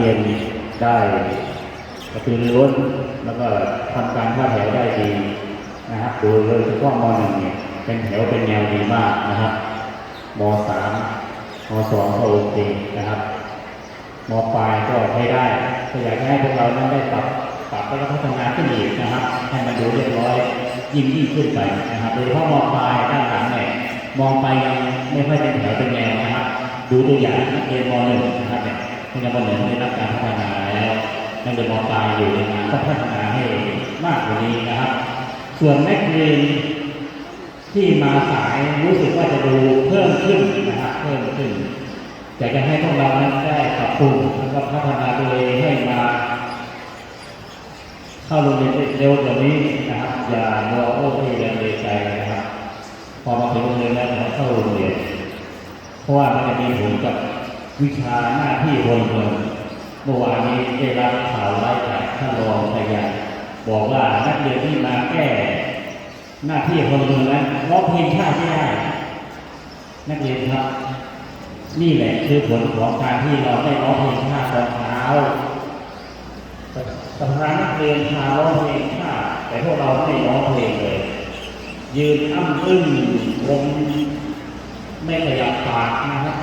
เรียนได้กระตือรือร้นแล้วก็ทำการเข้าแถวได้ดีนะครับดูเลยเฉพาะมหนึ่งเนี่ยเป็นแถวเป็นแนวดีมากนะครับมสามมสองก็โอเคนะครับมปลายก็ใช้ได้ก็อยากให้พวกเรานั้นได้ปรับปรับแล้วก็พัฒนาขึ้นอีกนะครับให้มันดูเรียบร้อยยิ่งยิ่งขึ้นไปนะครับโดยเฉพาะมปลายด้านหลังเนี่ยมองไปยังไม่ค่อยเป็นแถวเป็นแนวนะครับ ดูตัวอย่างนักเรียนมหนึ่งนะครับเนี่ย นักเรียนมหนึ่งได้รับการพัฒนาแล้วนักเรียนมปลายอยู่ในงานก็พัฒนาให้มากกว่านี้นะครับ ส่วนนักเรียนที่มาสายรู้สึกว่าจะดูเพิ่มขึ้นนะครับเพิ่มขึ้นอยากจะให้พวกเรานั้นได้ปรับปรุงแล้วก็พัฒนาตัวเองให้มาเข้าโรงเรียนเร็วกว่านี้นะครับอย่ามัวโอ้ที่เรียนเลยใจนะครับ พอมาถึงโรงเรียนแล้วนะครับเข้าโรงเรียนเพราะว่ามันจะมีผลกับ วิชาหน้าที่พลเมืองเมื่อวานนี้ได้รับข่าวร้ายจากท่านรองพยาบอกว่านักเรียนที่มาแก้หน้าที่พลเมืองนั้นร้องเพลงชาติไม่ได้ นักเรียนครับ นี่แหละคือผลของการที่เราได้ร้องเพลงชาติตอนเช้าสำหรับนักเรียนชาร้องเพลงชาติแต่พวกเราไม่ร้องเพลงเลย ยืนอ้ำอึ้งวงไม่ขยับปากนะครับ